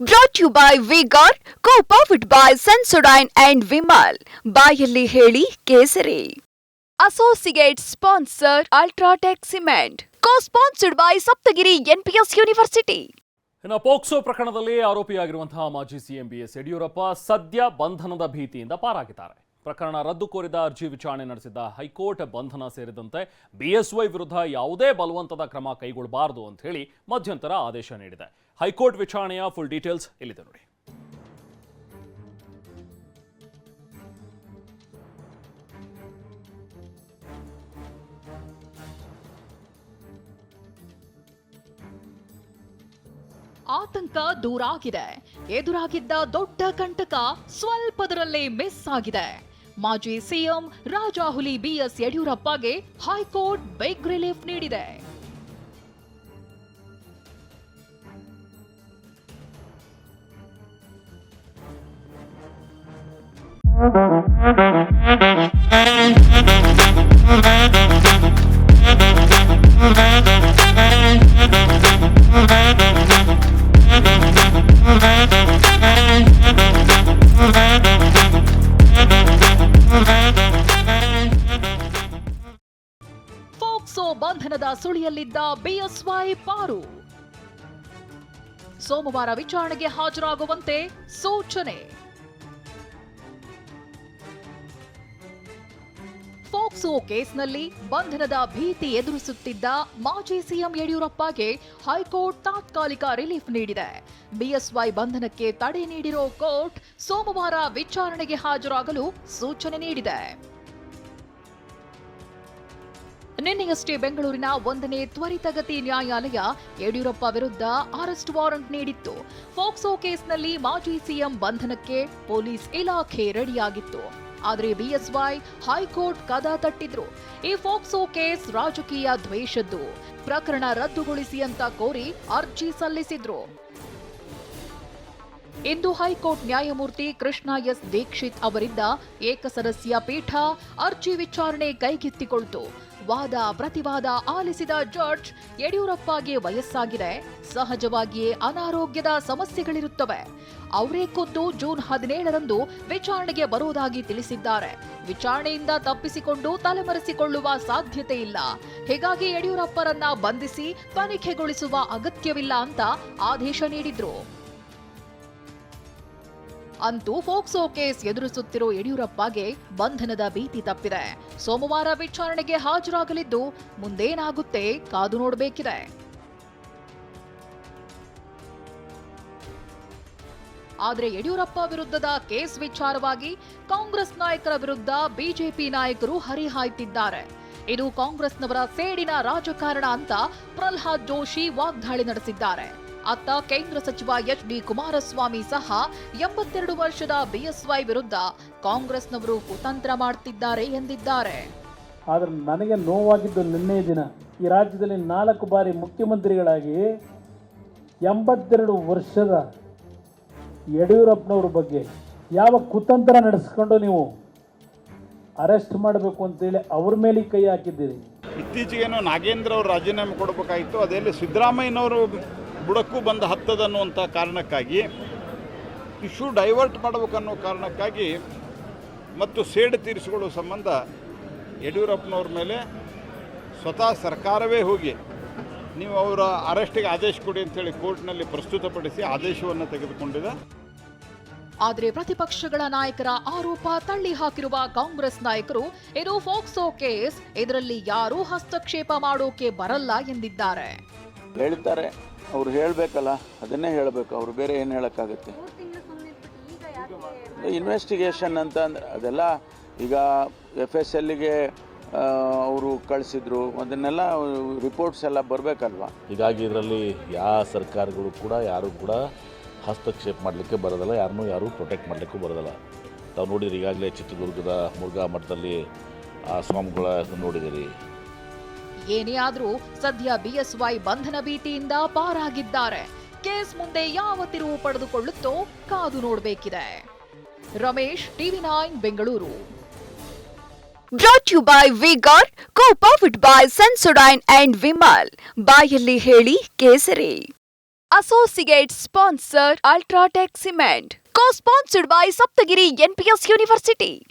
Brought you by vigour co powered by Sensodyne and Vimal ಬಾಯಲ್ಲಿ ಹೇಳಿ Kesari. Associate sponsor UltraTech cement co sponsored by Saptagiri NPS university ಇನ್ನು POCSO ಪ್ರಕರಣದಲ್ಲಿ ಆರೋಪಿಯಾಗಿರುವಂತಹ ಮಾಜಿ CM BS Yediyurappa ಸದ್ಯ ಬಂಧನದ ಭೀತಿಯಿಂದ ಪಾರಾಗಿದ್ದಾರೆ. ಪ್ರಕರಣ ರದ್ದು ಕೋರಿದ ಅರ್ಜಿ ವಿಚಾರಣೆ ನಡೆಸಿದ್ದ ಹೈಕೋರ್ಟ್ ಬಂಧನ ಸೇರಿದಂತೆ ಬಿಎಸ್ವೈ ವಿರುದ್ಧ ಯಾವುದೇ ಬಲವಂತದ ಕ್ರಮ ಕೈಗೊಳ್ಳಬಾರದು ಅಂತ ಹೇಳಿ ಮಧ್ಯಂತರ ಆದೇಶ ನೀಡಿದೆ. ಹೈಕೋರ್ಟ್ ವಿಚಾರಣೆಯ ಫುಲ್ ಡೀಟೇಲ್ಸ್ ಇಲ್ಲಿದೆ ನೋಡಿ. ಆತಂಕ ದೂರಾಗಿದೆ. ಎದುರಾಗಿದ್ದ ದೊಡ್ಡ ಕಂಟಕ ಸ್ವಲ್ಪದರಲ್ಲೇ ಮಿಸ್ ಆಗಿದೆ. ಮಾಜಿ ಸಿಎಂ ರಾಜಾಹುಲಿ ಬಿಎಸ್ ಯಡಿಯೂರಪ್ಪಗೆ ಹೈಕೋರ್ಟ್ ಬಿಗ್ ರಿಲೀಫ್ ನೀಡಿದೆ. ಸುಳಿಯಲ್ಲಿದ್ದ ಬಿಎಸ್ವೈ ಪಾರು. ಸೋಮವಾರ ವಿಚಾರಣೆಗೆ ಹಾಜರಾಗುವಂತೆ ಸೂಚನೆ. ಫೋಕ್ಸೋ ಕೇಸ್ನಲ್ಲಿ ಬಂಧನದ ಭೀತಿ ಎದುರಿಸುತ್ತಿದ್ದ ಮಾಜಿ ಸಿಎಂ ಯಡಿಯೂರಪ್ಪಗೆ ಹೈಕೋರ್ಟ್ ತಾತ್ಕಾಲಿಕ ರಿಲೀಫ್ ನೀಡಿದೆ. ಬಿಎಸ್ವೈ ಬಂಧನಕ್ಕೆ ತಡೆ ನೀಡಿರೋ ಕೋರ್ಟ್ ಸೋಮವಾರ ವಿಚಾರಣೆಗೆ ಹಾಜರಾಗಲು ಸೂಚನೆ ನೀಡಿದೆ. ನಿನ್ನೆಯಷ್ಟೇ ಬೆಂಗಳೂರಿನ ಒಂದನೇ ತ್ವರಿತಗತಿ ನ್ಯಾಯಾಲಯ ಯಡಿಯೂರಪ್ಪ ವಿರುದ್ಧ ಅರೆಸ್ಟ್ ವಾರಂಟ್ ನೀಡಿತ್ತು. ಫೋಕ್ಸೋ ಕೇಸ್ನಲ್ಲಿ ಮಾಜಿ ಸಿಎಂ ಬಂಧನಕ್ಕೆ ಪೊಲೀಸ್ ಇಲಾಖೆ ರೆಡಿಯಾಗಿತ್ತು. ಆದರೆ ಬಿಎಸ್ವೈ ಹೈಕೋರ್ಟ್ ಕದ ತಟ್ಟಿದ್ರು. ಈ ಫೋಕ್ಸೋ ಕೇಸ್ ರಾಜಕೀಯ ದ್ವೇಷದ್ದು. ಪ್ರಕರಣ ರದ್ದುಗೊಳಿಸಿ ಅಂತ ಕೋರಿ ಅರ್ಜಿ ಸಲ್ಲಿಸಿದ್ರು. ಇಂದು ಹೈಕೋರ್ಟ್ ನ್ಯಾಯಮೂರ್ತಿ ಕೃಷ್ಣ ಎಸ್ ದೀಕ್ಷಿತ್ ಅವರಿದ್ದ ಏಕಸದಸ್ಯ ಪೀಠ ಅರ್ಜಿ ವಿಚಾರಣೆ ಕೈಗೆತ್ತಿಕೊಳ್ತು. ವಾದ ಪ್ರತಿವಾದ ಆಲಿಸಿದ ಜಡ್ಜ್ ಯಡಿಯೂರಪ್ಪಗೆ ವಯಸ್ಸಾಗಿದೆ. ಸಹಜವಾಗಿಯೇ ಅನಾರೋಗ್ಯದ ಸಮಸ್ಯೆಗಳಿರುತ್ತವೆ. ಅವರೇ ಖುದ್ದು ಜೂನ್ ಹದಿನೇಳರಂದು ವಿಚಾರಣೆಗೆ ಬರುವುದಾಗಿ ತಿಳಿಸಿದ್ದಾರೆ. ವಿಚಾರಣೆಯಿಂದ ತಪ್ಪಿಸಿಕೊಂಡು ತಲೆಮರೆಸಿಕೊಳ್ಳುವ ಸಾಧ್ಯತೆ ಇಲ್ಲ. ಹೀಗಾಗಿ ಯಡಿಯೂರಪ್ಪರನ್ನ ಬಂಧಿಸಿ ತನಿಖೆಗೊಳಿಸುವ ಅಗತ್ಯವಿಲ್ಲ ಅಂತ ಆದೇಶ ನೀಡಿದ್ರು. ಅಂತೂ ಫೋಕ್ಸೋ ಕೇಸ್ ಎದುರಿಸುತ್ತಿರೋ ಯಡಿಯೂರಪ್ಪಗೆ ಬಂಧನದ ಭೀತಿ ತಪ್ಪಿದೆ. ಸೋಮವಾರ ವಿಚಾರಣೆಗೆ ಹಾಜರಾಗಲಿದ್ದು ಮುಂದೇನಾಗುತ್ತೆ ಕಾದು ನೋಡಬೇಕಿದೆ. ಆದರೆ ಯಡಿಯೂರಪ್ಪ ವಿರುದ್ಧದ ಕೇಸ್ ವಿಚಾರವಾಗಿ ಕಾಂಗ್ರೆಸ್ ನಾಯಕರ ವಿರುದ್ಧ ಬಿಜೆಪಿ ನಾಯಕರು ಹರಿಹಾಯ್ತಿದ್ದಾರೆ ಇದು ಕಾಂಗ್ರೆಸ್ನವರ ಸೇಡಿನ ರಾಜಕಾರಣ ಅಂತ ಪ್ರಹ್ಲಾದ್ ಜೋಶಿ ವಾಗ್ದಾಳಿ ನಡೆಸಿದ್ದಾರೆ. ಅತ್ತ ಕೇಂದ್ರ ಸಚಿವ ಎಚ್ ಡಿ ಕುಮಾರಸ್ವಾಮಿ ಸಹ ಎಂಬತ್ತೆರಡು ವರ್ಷದ ಬಿಎಸ್ವೈ ವಿರುದ್ಧ ಕಾಂಗ್ರೆಸ್ನವರು ಕುತಂತ್ರ ಮಾಡುತ್ತಿದ್ದಾರೆ ಎಂದಿದ್ದಾರೆ. ಆದರೆ ನನಗೆ ನೋವಾಗಿದ್ದು ನಿನ್ನೆ ದಿನ ಈ ರಾಜ್ಯದಲ್ಲಿ ನಾಲ್ಕು ಬಾರಿ ಮುಖ್ಯಮಂತ್ರಿಗಳಾಗಿ ಎಂಬತ್ತೆರಡು ವರ್ಷದ ಯಡಿಯೂರಪ್ಪನವ್ರ ಬಗ್ಗೆ ಯಾವ ಕುತಂತ್ರ ನಡೆಸ್ಕೊಂಡು ನೀವು ಅರೆಸ್ಟ್ ಮಾಡಬೇಕು ಅಂತೇಳಿ ಅವ್ರ ಮೇಲೆ ಕೈ ಹಾಕಿದ್ದೀರಿ. ಇತ್ತೀಚೆಗೇನು ನಾಗೇಂದ್ರ ಅವರು ರಾಜೀನಾಮೆ ಕೊಡಬೇಕಾಗಿತ್ತು ಅದೆಲ್ಲಿ ಸಿದ್ದರಾಮಯ್ಯನವರು ಬುಡಕ್ಕೂ ಬಂದ ಹತ್ತದನ್ನುವಂಥ ಕಾರಣಕ್ಕಾಗಿ ಇಶ್ಯೂ ಡೈವರ್ಟ್ ಮಾಡಬೇಕನ್ನೋ ಕಾರಣಕ್ಕಾಗಿ ಮತ್ತು ಸೇಡು ತೀರಿಸಿಕೊಳ್ಳುವ ಸಂಬಂಧ ಯಡಿಯೂರಪ್ಪನವ್ರ ಮೇಲೆ ಸ್ವತಃ ಸರ್ಕಾರವೇ ಹೋಗಿ ನೀವು ಅವರ ಅರೆಸ್ಟಿಗೆ ಆದೇಶ ಕೊಡಿ ಅಂತೇಳಿ ಕೋರ್ಟ್ನಲ್ಲಿ ಪ್ರಸ್ತುತಪಡಿಸಿ ಆದೇಶವನ್ನು ತೆಗೆದುಕೊಂಡಿದೆ. ಆದರೆ ಪ್ರತಿಪಕ್ಷಗಳ ನಾಯಕರ ಆರೋಪ ತಳ್ಳಿ ಹಾಕಿರುವ ಕಾಂಗ್ರೆಸ್ ನಾಯಕರು ಇದು ಫೋಕ್ಸೋ ಕೇಸ್ ಇದರಲ್ಲಿ ಯಾರೂ ಹಸ್ತಕ್ಷೇಪ ಮಾಡೋಕೆ ಬರಲ್ಲ ಎಂದಿದ್ದಾರೆ. ಹೇಳ್ತಾರೆ. ಅವ್ರು ಹೇಳಬೇಕಲ್ಲ ಅದನ್ನೇ ಹೇಳಬೇಕು. ಅವ್ರು ಬೇರೆ ಏನು ಹೇಳೋಕ್ಕಾಗುತ್ತೆ? ಇನ್ವೆಸ್ಟಿಗೇಷನ್ ಅಂತ ಅಂದ್ರೆ ಅದೆಲ್ಲ ಈಗ ಎಫ್ ಎಸ್ ಎಲ್ಲಿಗೆ ಅವರು ಕಳಿಸಿದ್ರು. ಅದನ್ನೆಲ್ಲ ರಿಪೋರ್ಟ್ಸ್ ಎಲ್ಲ ಬರಬೇಕಲ್ವಾ? ಹೀಗಾಗಿ ಇದರಲ್ಲಿ ಯಾವ ಸರ್ಕಾರಗಳು ಕೂಡ ಯಾರು ಕೂಡ ಹಸ್ತಕ್ಷೇಪ ಮಾಡಲಿಕ್ಕೆ ಬರೋದಿಲ್ಲ ಯಾರನ್ನೂ ಯಾರೂ ಪ್ರೊಟೆಕ್ಟ್ ಮಾಡಲಿಕ್ಕೂ ಬರೋದಿಲ್ಲ. ತಾವು ನೋಡಿದ್ರಿ ಈಗಾಗಲೇ ಚಿತ್ರದುರ್ಗದ ಮುರುಘಾ ಮಠದಲ್ಲಿ ಆ ಸ್ವಾಮಿಗಳ ನೋಡಿದಿರಿ. ಏನೇ ಆದರೂ ಸದ್ಯ ಬಿಎಸ್ವೈ ಬಂಧನ ಭೀತಿಯಿಂದ ಪಾರಾಗಿದ್ದಾರೆ. ಕೇಸ್ ಮುಂದೆ ಯಾವ ತಿರುವು ಪಡೆದುಕೊಳ್ಳುತ್ತೋ ಕಾದು ನೋಡಬೇಕಿದೆ. Ramesh TV nine Bengaluru. Brought you by vigour co powered by Sensodyne and Vimal ಬಾಯಲ್ಲಿ ಹೇಳಿ Kesari. Associate sponsor UltraTech cement co sponsored by Saptagiri NPS University.